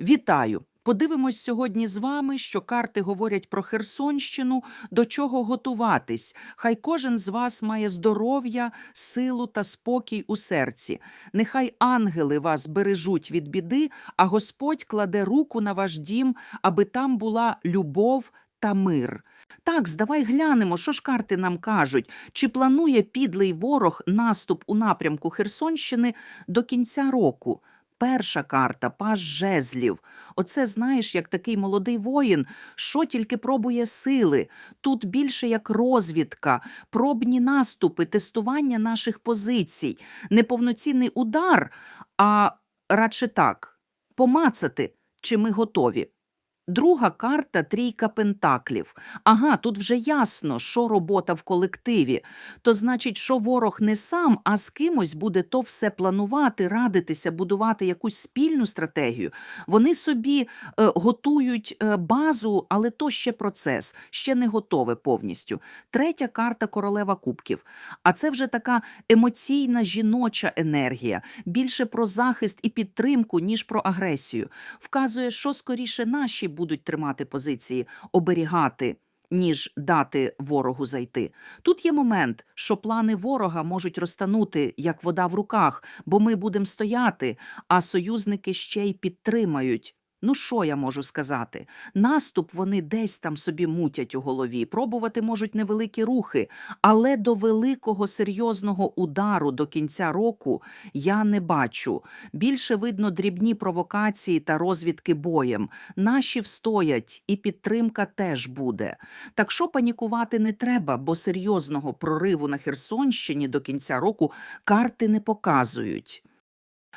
Вітаю! Подивимось сьогодні з вами, що карти говорять про Херсонщину, до чого готуватись. Хай кожен з вас має здоров'я, силу та спокій у серці. Нехай ангели вас бережуть від біди, а Господь кладе руку на ваш дім, аби там була любов та мир. Так, здавай глянемо, що ж карти нам кажуть. Чи планує підлий ворог наступ у напрямку Херсонщини до кінця року? Перша карта паж жезлів. Оце знаєш, як такий молодий воїн, що тільки пробує сили. Тут більше як розвідка, пробні наступи, тестування наших позицій, неповноцінний удар, а радше так помацати, чи ми готові. Друга карта трійка пентаклів. Ага, тут вже ясно, що робота в колективі. То значить, що ворог не сам, а з кимось буде то все планувати, радитися, будувати якусь спільну стратегію. Вони собі е, готують е, базу, але то ще процес, ще не готове повністю. Третя карта королева кубків. А це вже така емоційна жіноча енергія, більше про захист і підтримку, ніж про агресію. Вказує, що скоріше наші будуть тримати позиції, оберігати. Ніж дати ворогу зайти. Тут є момент, що плани ворога можуть розтанути, як вода в руках, бо ми будемо стояти, а союзники ще й підтримають. Ну, що я можу сказати? Наступ вони десь там собі мутять у голові, пробувати можуть невеликі рухи, але до великого серйозного удару до кінця року я не бачу. Більше видно дрібні провокації та розвідки боєм. Наші встоять, і підтримка теж буде. Так що панікувати не треба, бо серйозного прориву на Херсонщині до кінця року карти не показують.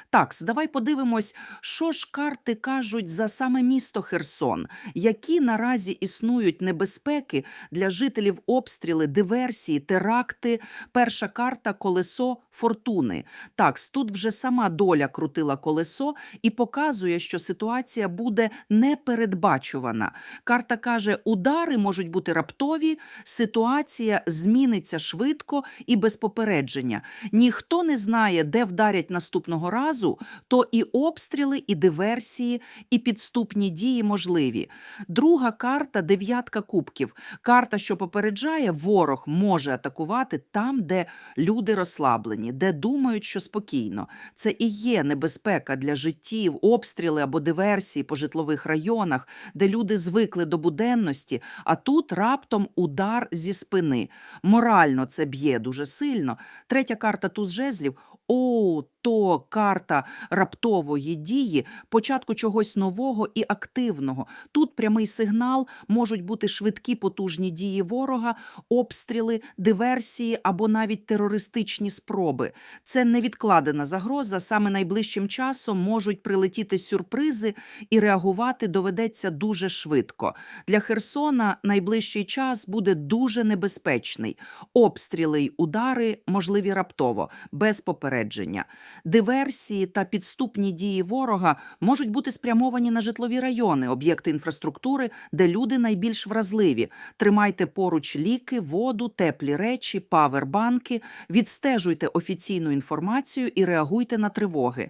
Так, давай подивимось, що ж карти кажуть за саме місто Херсон, які наразі існують небезпеки для жителів обстріли, диверсії, теракти. Перша карта колесо фортуни. Так, тут вже сама доля крутила колесо і показує, що ситуація буде непередбачувана. Карта каже, удари можуть бути раптові, ситуація зміниться швидко і без попередження. Ніхто не знає, де вдарять наступного разу, то і обстріли, і диверсії, і підступні дії можливі. Друга карта дев'ятка кубків. Карта, що попереджає, ворог може атакувати там, де люди розслаблені, де думають, що спокійно. Це і є небезпека для життів, обстріли або диверсії по житлових районах, де люди звикли до буденності, а тут раптом удар зі спини. Морально це б'є дуже сильно. Третя карта туз жезлів. О, то карта раптової дії, початку чогось нового і активного. Тут прямий сигнал можуть бути швидкі потужні дії ворога, обстріли, диверсії або навіть терористичні спроби. Це невідкладена загроза. Саме найближчим часом можуть прилетіти сюрпризи, і реагувати доведеться дуже швидко. Для Херсона найближчий час буде дуже небезпечний. Обстріли й удари можливі раптово, без попередження. Диверсії та підступні дії ворога можуть бути спрямовані на житлові райони, об'єкти інфраструктури, де люди найбільш вразливі. Тримайте поруч ліки, воду, теплі речі, павербанки, відстежуйте офіційну інформацію і реагуйте на тривоги.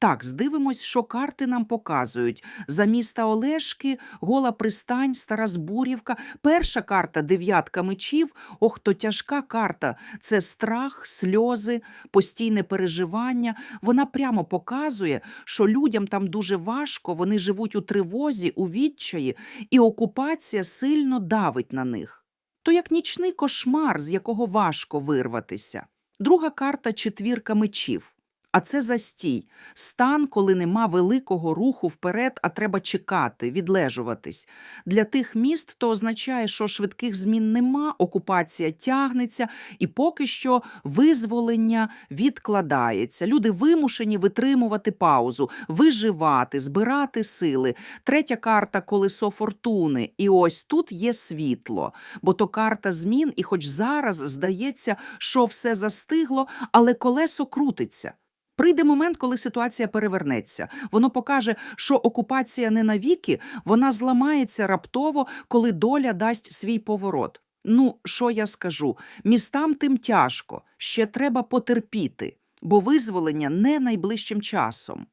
Так, здивимось, що карти нам показують. За міста Олешки, Гола Пристань, Стара Збурівка. Перша карта дев'ятка мечів. Ох, то тяжка карта. Це страх, сльози, постійне переживання. Вона прямо показує, що людям там дуже важко, вони живуть у тривозі, у відчаї, і окупація сильно давить на них. То як нічний кошмар, з якого важко вирватися. Друга карта четвірка мечів. А це застій, стан, коли нема великого руху вперед, а треба чекати, відлежуватись. Для тих міст то означає, що швидких змін нема, окупація тягнеться, і поки що визволення відкладається. Люди вимушені витримувати паузу, виживати, збирати сили. Третя карта колесо фортуни. І ось тут є світло, бо то карта змін, і хоч зараз здається, що все застигло, але колесо крутиться. Прийде момент, коли ситуація перевернеться. Воно покаже, що окупація не навіки, вона зламається раптово, коли доля дасть свій поворот. Ну, що я скажу? Містам тим тяжко, ще треба потерпіти, бо визволення не найближчим часом.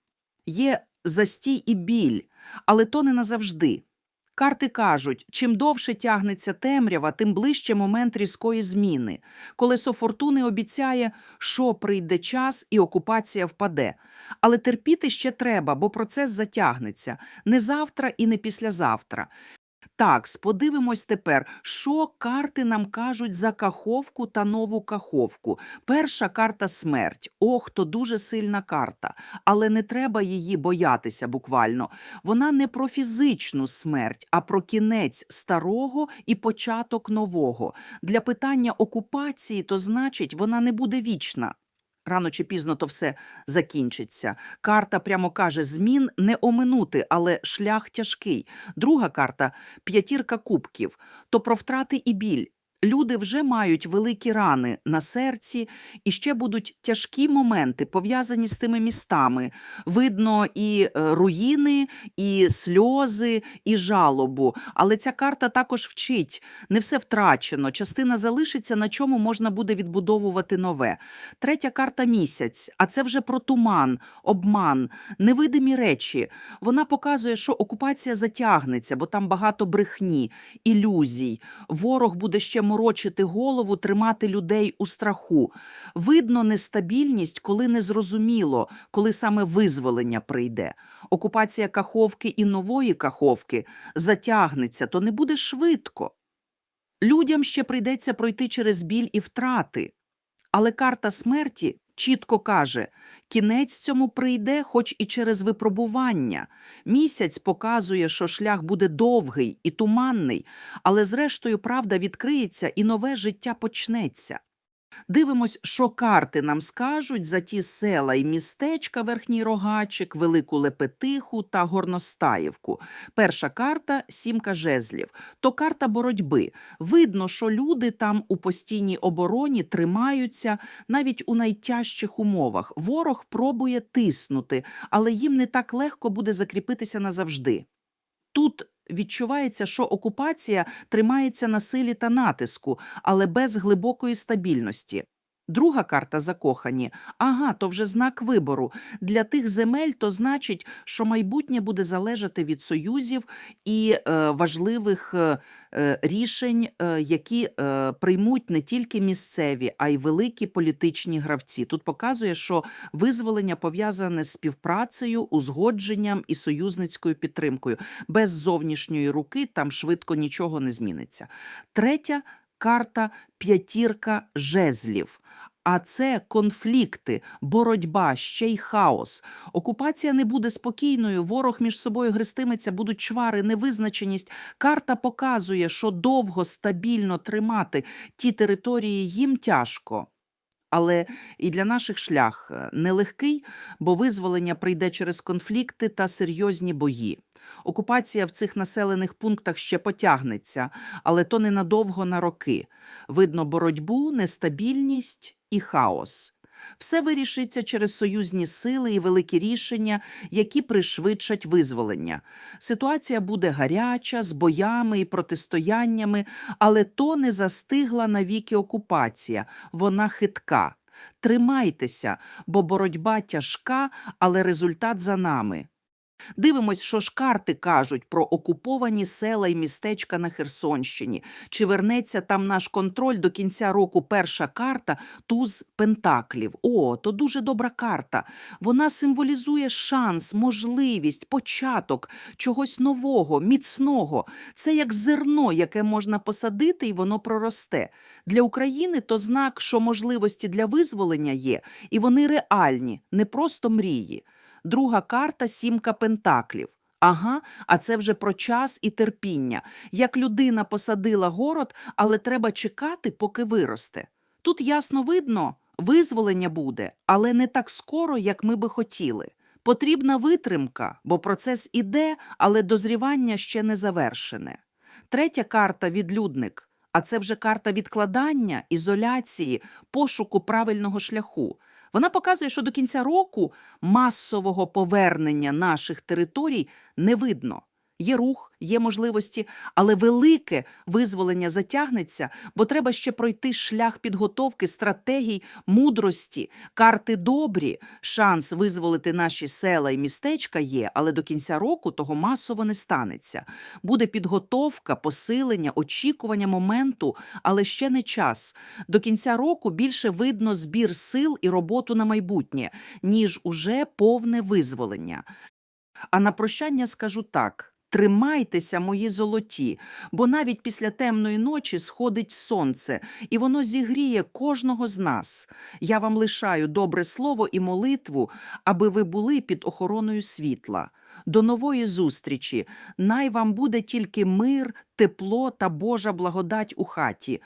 Є застій і біль, але то не назавжди. Карти кажуть, чим довше тягнеться темрява, тим ближче момент різкої зміни. Колесо фортуни обіцяє, що прийде час і окупація впаде. Але терпіти ще треба, бо процес затягнеться не завтра і не післязавтра. Так, сподивимось тепер, що карти нам кажуть за каховку та нову каховку. Перша карта смерть. Ох, то дуже сильна карта. Але не треба її боятися буквально. Вона не про фізичну смерть, а про кінець старого і початок нового. Для питання окупації, то значить, вона не буде вічна. Рано чи пізно то все закінчиться. Карта прямо каже: змін не оминути, але шлях тяжкий. Друга карта п'ятірка кубків, то про втрати і біль. Люди вже мають великі рани на серці, і ще будуть тяжкі моменти, пов'язані з тими містами. Видно і е, руїни, і сльози, і жалобу. Але ця карта також вчить: не все втрачено. Частина залишиться, на чому можна буде відбудовувати нове. Третя карта місяць, а це вже про туман, обман, невидимі речі. Вона показує, що окупація затягнеться, бо там багато брехні, ілюзій. Ворог буде ще морочити голову, тримати людей у страху. Видно нестабільність, коли незрозуміло, коли саме визволення прийде. Окупація Каховки і нової Каховки затягнеться, то не буде швидко. Людям ще прийдеться пройти через біль і втрати. Але карта смерті чітко каже, кінець цьому прийде, хоч і через випробування. Місяць показує, що шлях буде довгий і туманний, але зрештою правда відкриється і нове життя почнеться. Дивимось, що карти нам скажуть за ті села і містечка Верхній Рогачик, Велику Лепетиху та Горностаївку. Перша карта сімка жезлів. То карта боротьби. Видно, що люди там у постійній обороні тримаються навіть у найтяжчих умовах. Ворог пробує тиснути, але їм не так легко буде закріпитися назавжди. Тут відчувається, що окупація тримається на силі та натиску, але без глибокої стабільності. Друга карта закохані. Ага, то вже знак вибору. Для тих земель то значить, що майбутнє буде залежати від союзів і е, важливих е, е, рішень, е, які е, приймуть не тільки місцеві, а й великі політичні гравці. Тут показує, що визволення пов'язане з співпрацею, узгодженням і союзницькою підтримкою. Без зовнішньої руки там швидко нічого не зміниться. Третя карта п'ятірка жезлів. А це конфлікти, боротьба, ще й хаос. Окупація не буде спокійною, ворог між собою гристиметься, будуть чвари, невизначеність. Карта показує, що довго стабільно тримати ті території їм тяжко. Але і для наших шлях е, нелегкий, бо визволення прийде через конфлікти та серйозні бої. Окупація в цих населених пунктах ще потягнеться, але то ненадовго на роки. Видно боротьбу, нестабільність і хаос. Все вирішиться через союзні сили і великі рішення, які пришвидшать визволення. Ситуація буде гаряча, з боями і протистояннями, але то не застигла навіки окупація, вона хитка. Тримайтеся, бо боротьба тяжка, але результат за нами. Дивимось, що ж карти кажуть про окуповані села і містечка на Херсонщині. Чи вернеться там наш контроль до кінця року перша карта туз Пентаклів? О, то дуже добра карта. Вона символізує шанс, можливість, початок чогось нового, міцного. Це як зерно, яке можна посадити, і воно проросте. Для України то знак, що можливості для визволення є, і вони реальні, не просто мрії. Друга карта сімка пентаклів. Ага, а це вже про час і терпіння. Як людина посадила город, але треба чекати, поки виросте. Тут ясно видно, визволення буде, але не так скоро, як ми би хотіли. Потрібна витримка, бо процес іде, але дозрівання ще не завершене. Третя карта відлюдник. А це вже карта відкладання, ізоляції, пошуку правильного шляху. Вона показує, що до кінця року масового повернення наших територій не видно. Є рух, є можливості, але велике визволення затягнеться, бо треба ще пройти шлях підготовки, стратегій, мудрості, карти добрі. Шанс визволити наші села і містечка є, але до кінця року того масово не станеться. Буде підготовка, посилення, очікування моменту, але ще не час. До кінця року більше видно збір сил і роботу на майбутнє, ніж уже повне визволення. А на прощання скажу так. Тримайтеся, мої золоті, бо навіть після темної ночі сходить сонце, і воно зігріє кожного з нас. Я вам лишаю добре слово і молитву, аби ви були під охороною світла. До нової зустрічі. Най вам буде тільки мир, тепло та Божа благодать у хаті.